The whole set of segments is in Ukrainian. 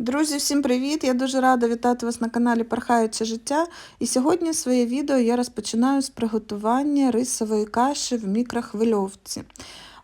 Друзі, всім привіт! Я дуже рада вітати вас на каналі Пархаюче життя. І сьогодні своє відео я розпочинаю з приготування рисової каші в мікрохвильовці.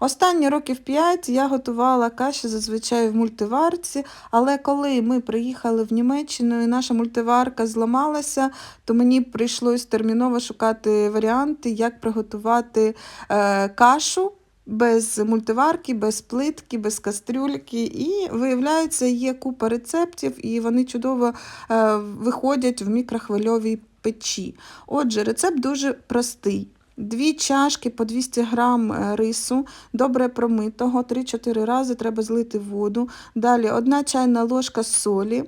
Останні років 5 я готувала каші зазвичай в мультиварці, але коли ми приїхали в Німеччину і наша мультиварка зламалася, то мені прийшлось терміново шукати варіанти, як приготувати е, кашу без мультиварки, без плитки, без кастрюльки. І виявляється, є купа рецептів, і вони чудово е, виходять в мікрохвильовій печі. Отже, рецепт дуже простий. Дві чашки по 200 грам е, рису, добре промитого, 3-4 рази треба злити воду. Далі одна чайна ложка солі.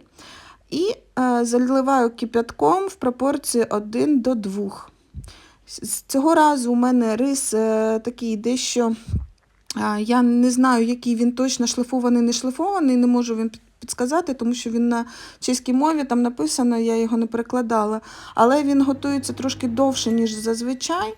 І е, заливаю кип'ятком в пропорції 1 до 2. Цього разу у мене рис е, такий дещо. Я не знаю, який він точно шлифований, не шлифований, не можу він підсказати, тому що він на чеській мові там написано, я його не перекладала. Але він готується трошки довше, ніж зазвичай.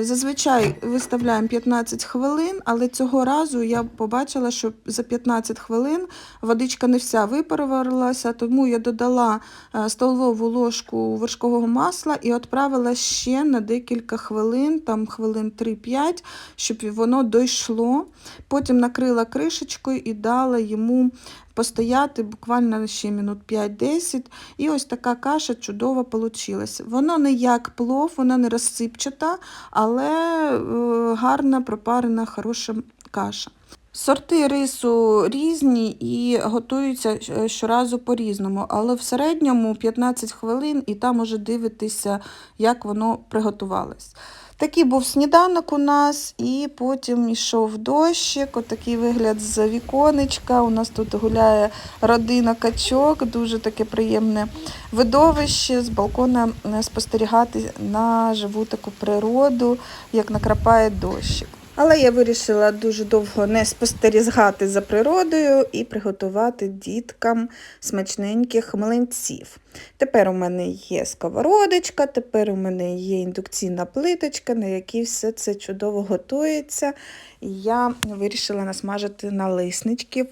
Зазвичай виставляємо 15 хвилин, але цього разу я побачила, що за 15 хвилин водичка не вся випарувалася, тому я додала е, столову ложку вершкового масла і відправила ще на декілька хвилин, там хвилин 3-5, щоб воно дійшло. Потім накрила кришечкою і дала йому постояти буквально ще минут 5-10. І ось така каша чудова получилась. Воно не як плов, вона не розсипчата, але е, гарна пропарена, хороша каша. Сорти рису різні і готуються е, щоразу по-різному, але в середньому 15 хвилин і там уже дивитися, як воно приготувалось. Такий був сніданок у нас, і потім йшов дощик, отакий вигляд з віконечка. У нас тут гуляє родина качок, дуже таке приємне видовище. З балкона е, спостерігати на живу таку природу, як накрапає дощик. Але я вирішила дуже довго не спостерігати за природою і приготувати діткам смачненьких млинців. Тепер у мене є сковородочка, тепер у мене є індукційна плиточка, на якій все це чудово готується. Я вирішила насмажити налисничків.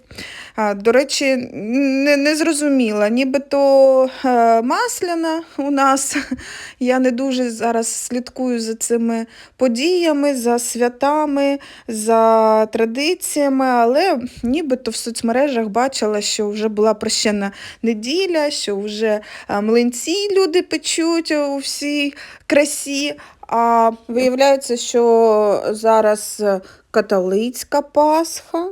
А, До речі, не, не зрозуміла, нібито е, масляна у нас. Я не дуже зараз слідкую за цими подіями, за святами, за традиціями, але нібито в соцмережах бачила, що вже була прощена неділя, що вже млинці люди печуть у всій красі. А виявляється, що зараз е, католицька Пасха,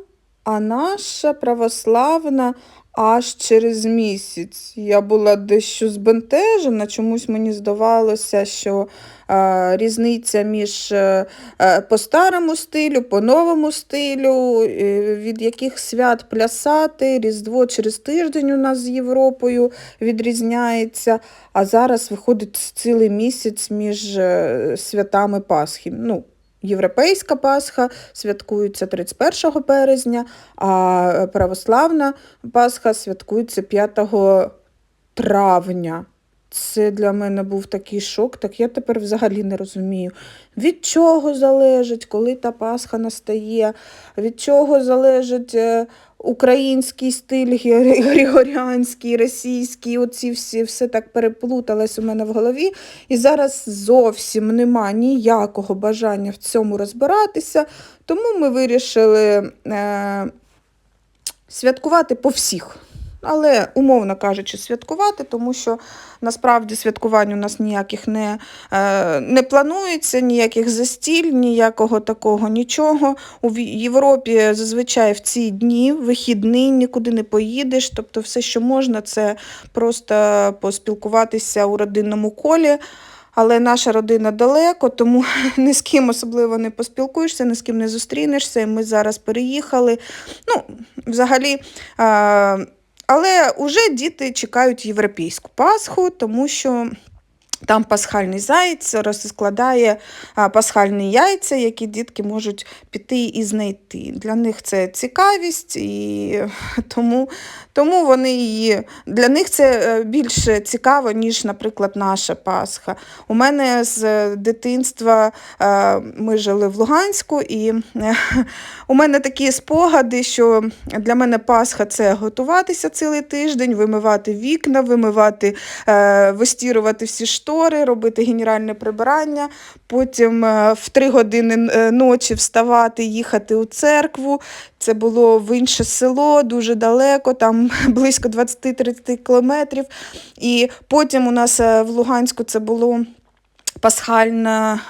а наша православна аж через місяць. Я була дещо збентежена, чомусь мені здавалося, що е, різниця між е, е, по старому стилю, по новому стилю, е, від яких свят плясати, Різдво через тиждень у нас з Європою відрізняється, а зараз виходить цілий місяць між е, святами Пасхи. Ну, Європейська Пасха святкується 31 березня, а православна Пасха святкується 5 травня. Це для мене був такий шок, так я тепер взагалі не розумію, від чого залежить, коли та Пасха настає, від чого залежить е, український стиль григоріанський, російський, оці всі все так переплуталось у мене в голові. І зараз зовсім нема ніякого бажання в цьому розбиратися, тому ми вирішили е, святкувати по всіх. Але, умовно кажучи, святкувати, тому що насправді святкувань у нас ніяких не, е, не планується, ніяких застіль, ніякого такого нічого. У Європі зазвичай в ці дні вихідний, нікуди не поїдеш. Тобто все, що можна, це просто поспілкуватися у родинному колі. Але наша родина далеко, тому ні з ким особливо не поспілкуєшся, ні з ким не зустрінешся. І ми зараз переїхали. Ну, взагалі. Але вже діти чекають європейську Пасху, тому що Там пасхальний заєць розкладає пасхальні яйця, які дітки можуть піти і знайти. Для них це цікавість, і тому, тому вони її для них це е, більше цікаво, ніж, наприклад, наша Пасха. У мене з дитинства е, ми жили в Луганську, і е, у мене такі спогади, що для мене Пасха це готуватися цілий тиждень, вимивати вікна, вимивати, е, вистірувати всі штори, робити генеральне прибирання, потім е, в три години е, ночі вставати, їхати у церкву. Це було в інше село, дуже далеко, там близько 20-30 кілометрів. І потім у нас е, в Луганську це було пасхальна,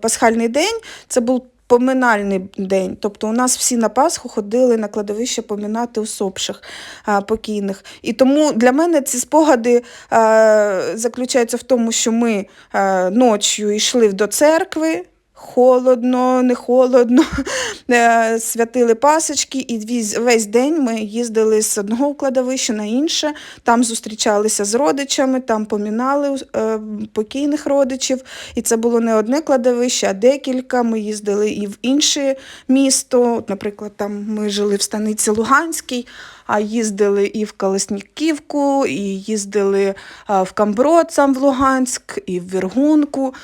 пасхальний день. Це був поминальний день. Тобто у нас всі на Пасху ходили на кладовище поминати усопших покійних. І тому для мене ці спогади заключаються в тому, що ми ночі йшли до церкви. Холодно, не холодно, е, святили пасочки, і весь, день ми їздили з одного кладовища на інше, там зустрічалися з родичами, там помінали е, покійних родичів. І це було не одне кладовище, а декілька. Ми їздили і в інше місто. Наприклад, там ми жили в станиці Луганській, їздили і в Колесніківку, і їздили в Камброд, сам в Луганськ, і в Віргунку.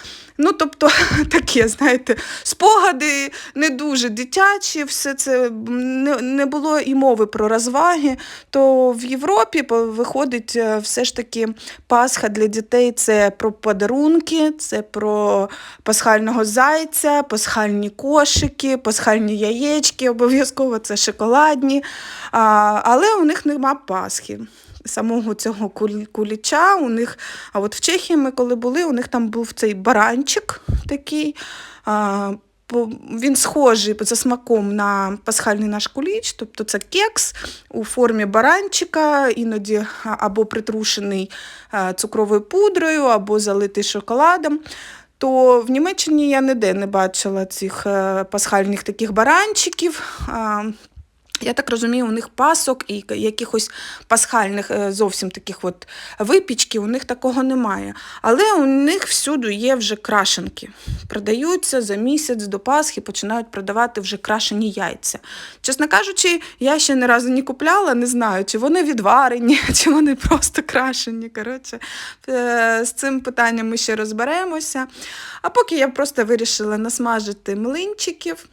Ну, тобто, таке, знаєте, спогади не дуже дитячі, все це не, не було і мови про розваги. То в Європі виходить е, все ж таки Пасха для дітей це про подарунки, це про пасхального зайця, пасхальні кошики, пасхальні яєчки, обов'язково це шоколадні. А, але у них нема Пасхи. Самого цього кулі- куліча у них, а от в Чехії ми коли були, у них там був цей баранчик такий. А, він схожий за смаком на пасхальний наш куліч, тобто це кекс у формі баранчика, іноді або притрушений цукровою пудрою, або залитий шоколадом. То в Німеччині я ніде не бачила цих е, пасхальних таких баранчиків. Я так розумію, у них пасок і якихось пасхальних е, зовсім таких от випічків, у них такого немає. Але у них всюди є вже крашенки. Продаються за місяць до Пасхи, починають продавати вже крашені яйця. Чесно кажучи, я ще ні разу не купляла, не знаю, чи вони відварені, чи вони просто крашені. Коротше, е, з цим питанням ми ще розберемося. А поки я просто вирішила насмажити млинчиків.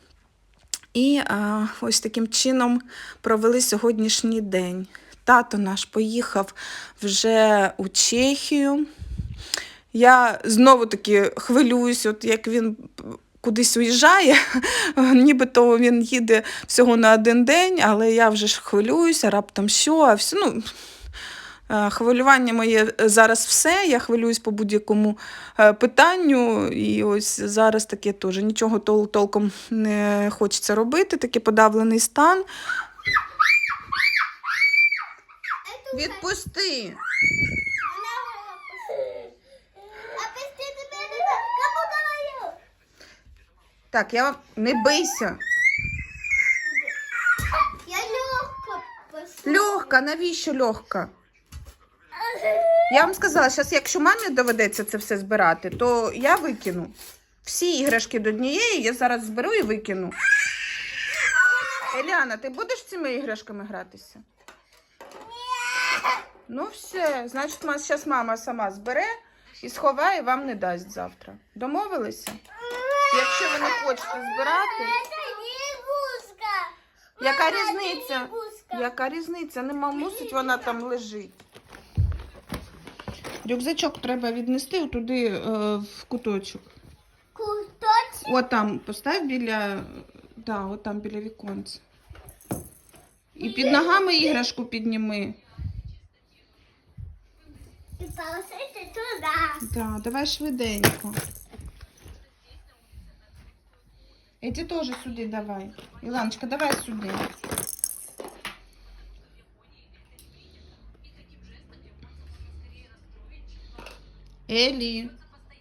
І а, ось таким чином провели сьогоднішній день. Тато наш поїхав вже у Чехію. Я знову таки хвилююсь, от як він кудись уїжджає, нібито він їде всього на один день, але я вже ж хвилююся, раптом що, а все, ну, Хвилювання моє зараз все. Я хвилююсь по будь-якому е, питанню. І ось зараз таке теж нічого тол- толком не хочеться робити, такий подавлений стан. Відпусти. Так. Я не бийся. Я легко. Легка, навіщо легка? Я вам сказала, зараз, якщо мамі доведеться це все збирати, то я викину. Всі іграшки до однієї я зараз зберу і викину. Еліана, ти будеш цими іграшками гратися? Ну, все. Значить, зараз мама сама збере і сховає, вам не дасть завтра. Домовилися? Якщо ви не хочете збирати, яка різниця? Яка різниця? Нема мусить, вона там лежить. Рюкзачок треба віднести туди е, в куточок. Куточек. От там постав біля, да, от там біля віконця. І під ногами іграшку підніми. І туди. Да, давай швиденько. Эти теж сюди давай. Іланочка, давай сюди. Елі,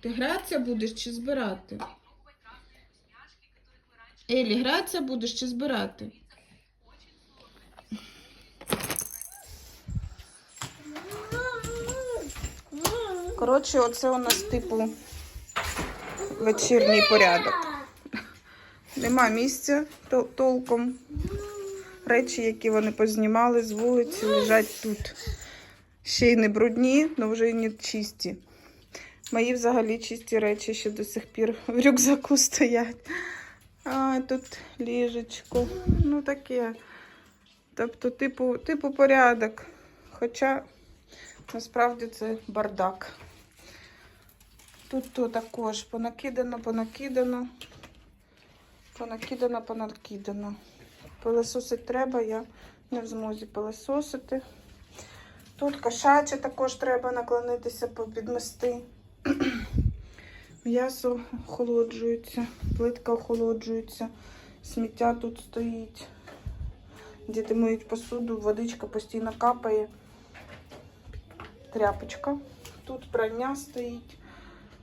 ти гратися будеш чи збирати? Елі, гратися будеш чи збирати? Коротше, оце у нас типу вечірній порядок. Нема місця толком. Речі, які вони познімали з вулиці, лежать тут. Ще й не брудні, але вже й не чисті. Мої взагалі чисті речі ще до сих пір в рюкзаку стоять. А тут ліжечко. Ну таке. Тобто, типу, типу порядок. Хоча насправді це бардак. Тут то також понакидано, понакидано. Понакидано, понакидано. Пилососити треба, я не в змозі пилососити. Тут кошаче також треба наклонитися, підмести. М'ясо охолоджується, плитка охолоджується, сміття тут стоїть. Діти миють посуду, водичка постійно капає. Тряпочка. Тут прання стоїть.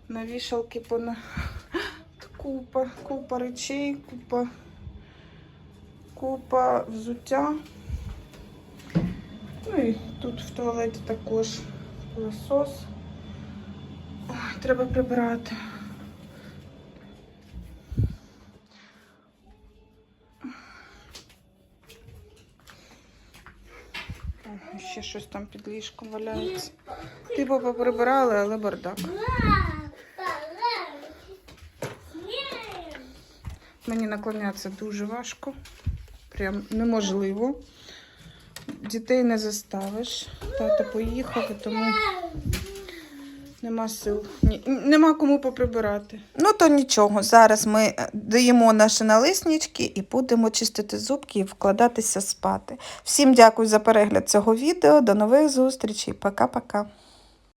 На вішалки пона... купа, купа речей, купа, купа взуття. Ну і тут в туалеті також пилосос. Треба прибирати. Ще щось там під ліжком валяється. Типу поприбирали, але бардак. Мені наклонятися дуже важко. Прям неможливо. Дітей не заставиш. Тато поїхав, тому нема сил. Ні, нема кому поприбирати. Ну то нічого. Зараз ми даємо доїмо наші налиснички і будемо чистити зубки і вкладатися спати. Всім дякую за перегляд цього відео. До нових зустрічей. Пока-пока.